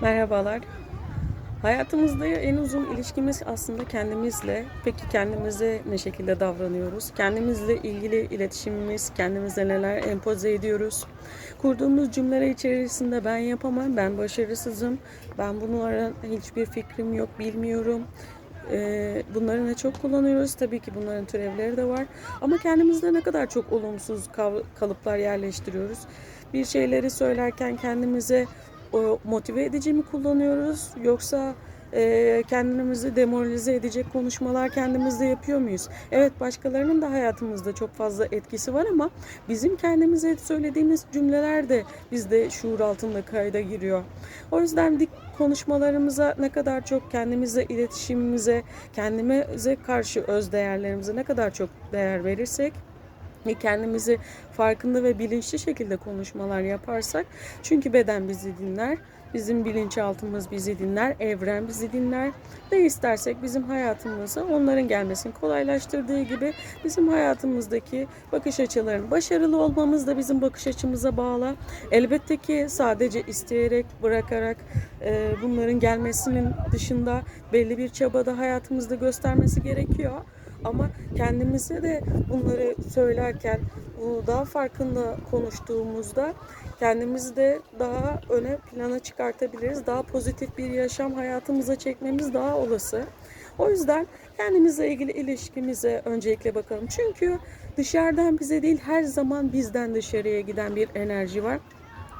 Merhabalar. Hayatımızda en uzun ilişkimiz aslında kendimizle. Peki kendimize ne şekilde davranıyoruz? Kendimizle ilgili iletişimimiz, kendimize neler empoze ediyoruz? Kurduğumuz cümleler içerisinde ben yapamam, ben başarısızım, ben bunlara hiçbir fikrim yok, bilmiyorum. Ee, Bunları ne çok kullanıyoruz. Tabii ki bunların türevleri de var. Ama kendimizde ne kadar çok olumsuz kalıplar yerleştiriyoruz. Bir şeyleri söylerken kendimize motive edici mi kullanıyoruz yoksa e, kendimizi demoralize edecek konuşmalar kendimizde yapıyor muyuz? Evet başkalarının da hayatımızda çok fazla etkisi var ama bizim kendimize söylediğimiz cümleler de bizde şuur altında kayda giriyor. O yüzden dik konuşmalarımıza ne kadar çok kendimize, iletişimimize, kendimize karşı öz değerlerimize ne kadar çok değer verirsek ve kendimizi farkında ve bilinçli şekilde konuşmalar yaparsak çünkü beden bizi dinler, bizim bilinçaltımız bizi dinler, evren bizi dinler. Ne istersek bizim hayatımıza onların gelmesini kolaylaştırdığı gibi bizim hayatımızdaki bakış açılarının başarılı olmamız da bizim bakış açımıza bağlı. Elbette ki sadece isteyerek, bırakarak e, bunların gelmesinin dışında belli bir çabada hayatımızda göstermesi gerekiyor. Ama kendimize de bunları söylerken daha farkında konuştuğumuzda kendimizi de daha öne plana çıkartabiliriz. Daha pozitif bir yaşam hayatımıza çekmemiz daha olası. O yüzden kendimizle ilgili ilişkimize öncelikle bakalım. Çünkü dışarıdan bize değil her zaman bizden dışarıya giden bir enerji var.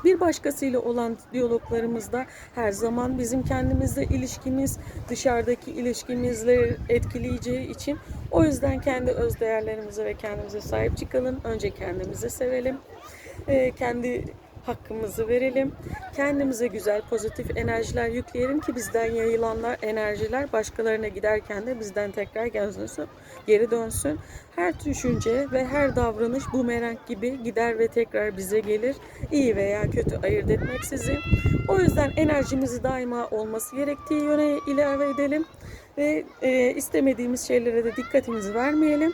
Bir başkasıyla olan diyaloglarımızda her zaman bizim kendimizle ilişkimiz dışarıdaki ilişkimizle etkileyeceği için o yüzden kendi öz değerlerimize ve kendimize sahip çıkalım. Önce kendimizi sevelim. Ee, kendi hakkımızı verelim. Kendimize güzel pozitif enerjiler yükleyelim ki bizden yayılanlar enerjiler başkalarına giderken de bizden tekrar dönsün, geri dönsün. Her düşünce ve her davranış bumerang gibi gider ve tekrar bize gelir. İyi veya kötü ayırt etmeksizin. O yüzden enerjimizi daima olması gerektiği yöne ilave edelim ve e, istemediğimiz şeylere de dikkatimizi vermeyelim.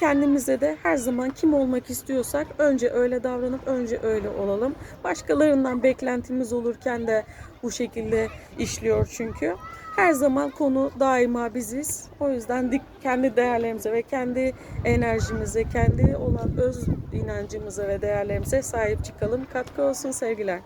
Kendimize de her zaman kim olmak istiyorsak önce öyle davranıp önce öyle olalım. Başkalarından beklentimiz olurken de bu şekilde işliyor çünkü. Her zaman konu daima biziz. O yüzden dik kendi değerlerimize ve kendi enerjimize, kendi olan öz inancımıza ve değerlerimize sahip çıkalım. Katkı olsun sevgiler.